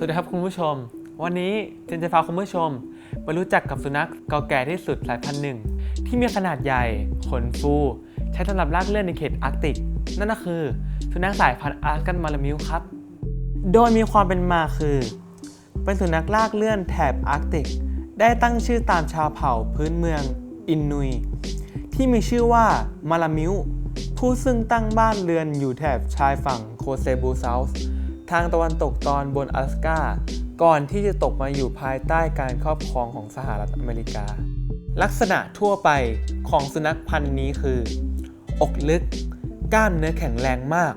สวัสดีครับคุณผู้ชม วันนี้เจนจะพาคุณผู้ชมไปรู้จักกับสุนัขเก่าแก่ที่สุดสายพันธุ์หนึ่ง ที่มีขนาดใหญ่ ขนฟู ใช้สำหรับลากเลื่อนในเขตอาร์กติก นั่นก็คือสุนัขสายพันธุ์อาร์กันมาลามิวครับ โดยมีความเป็นมาคือ เป็นสุนัขลากเลื่อนแถบอาร์กติก ได้ตั้งชื่อตามชาวเผ่าพื้นเมืองอินนุย ที่มีชื่อว่ามาลามิวผู้ซึ่งตั้งบ้านเรือนอยู่แถบชายฝั่งโคเซบูเซาส์ ทางตะวันตกตอนบน阿拉สกาก่อนที่จะตกมาอยู่ภายใต้การครอบครองของสหรัฐอเมริกา ลักษณะทั่วไปของสุนัขพันธุ์นี้คือ อกลึก กล้ามเนื้อแข็งแรงมาก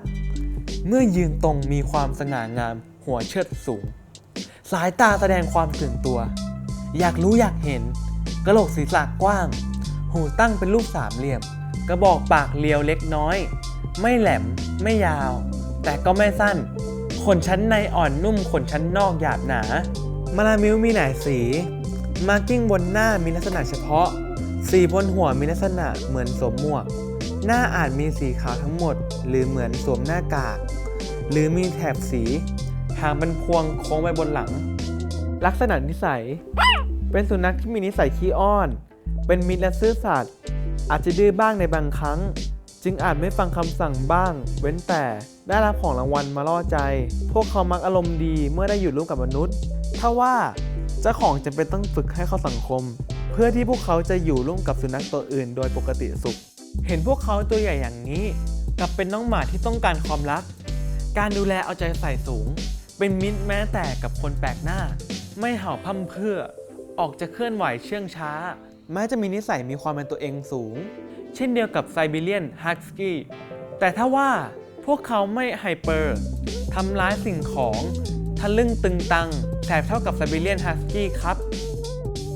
เมื่อยืนตรงมีความสง่างาม หัวเชิดสูง สายตาแสดงความตื่นตัว อยากรู้อยากเห็น กระโหลกศีรษะกว้าง หูตั้งเป็นรูปสามเหลี่ยม กระบอกปากเรียวเล็กน้อย ไม่แหลมไม่ยาว แต่ก็ไม่สั้น ขนชั้นในอ่อนนุ่มขนชั้นนอกหยาบหนา มาลามิวมีหลายสี มาร์กิ้งบนหน้ามีลักษณะเฉพาะ สีบนหัวมีลักษณะเหมือนสวมหมวก หน้าอาจมีสีขาวทั้งหมด หรือเหมือนสวมหน้ากาก หรือมีแถบสีหางเป็นพวงโค้งไปบนหลัง ลักษณะนิสัย เป็นสุนัขที่มีนิสัยขี้อ้อน เป็นมิตรและซื่อสัตย์อาจจะดื้อบ้างในบางครั้ง จึงอาจไม่ฟังคำสั่งบ้าง เว้นแต่ได้รับของรางวัลมาล่อใจ พวกเขามักอารมณ์ดีเมื่อได้อยู่ร่วมกับมนุษย์ ถ้าว่าเจ้าของจะเป็นต้องฝึกให้เข้าสังคม เพื่อที่พวกเขาจะอยู่ร่วมกับสุนัขตัวอื่น โดยปกติสุข เห็นพวกเขาตัวใหญ่อย่างนี้กลับเป็นน้องหมาที่ต้องการความรัก การดูแลเอาใจใส่สูง เป็นมิตรแม้แต่กับคนแปลกหน้า ไม่เห่าพร่ำเพื่อ ออกจะเคลื่อนไหวเชื่องช้า แม้จะมีนิสัยมีความเป็นตัวเองสูง เช่นเดียวกับไซบีเรียนฮักสกี้แต่ถ้าว่าพวกเขาไม่ไฮเปอร์ทำร้ายสิ่งของทะลึ่งตึงตังแสบเท่ากับไซบีเรียนฮัสกี้ครับ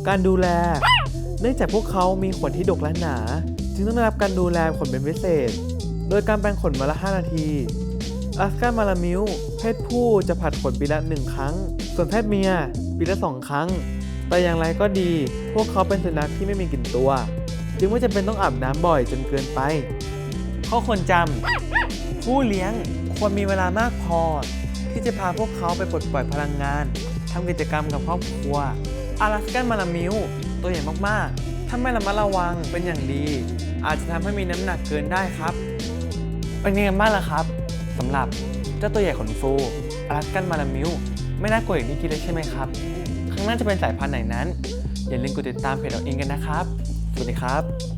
การดูแล เนื่องจากพวกเขามีขนที่ดกและหนา จึงต้องได้รับการดูแลขนเป็นพิเศษ โดยการแปรงขนมาละ 5 นาทีอัสการมาลามิวเพศผู้จะผัดขนปีละหนึ่งครั้ง ส่วนเพศเมียปีละสองครั้ง แต่อย่างไรก็ดี พวกเขาเป็นสุนัขที่ไม่มีกลิ่นตัว จึงไม่จำเป็นต้องอาบน้ำบ่อยจนเกินไป ข้อควรจำผู้เลี้ยงควรมีเวลามากพอ ที่จะพาพวกเขาไปปลดปล่อยพลังงานทำกิจกรรมกับครอบครัวอาลาสกันมาลามิวตัวใหญ่มากๆ ถ้าไม่ระมัดระวังเป็นอย่างดี อาจจะทำให้มีน้ำหนักเกินได้ครับ เป็นยังไงบ้างล่ะครับสำหรับเจ้าตัวใหญ่ขนฟูอาลาสกันมาลามิวไม่น่ากลัวอย่างที่คิดเลยใช่ไหมครับ ครั้งหน้าจะเป็นสายพันธุ์ไหนนั้น อย่าลืมกดติดตามเพจเราเองกันนะครับ สวัสดีครับ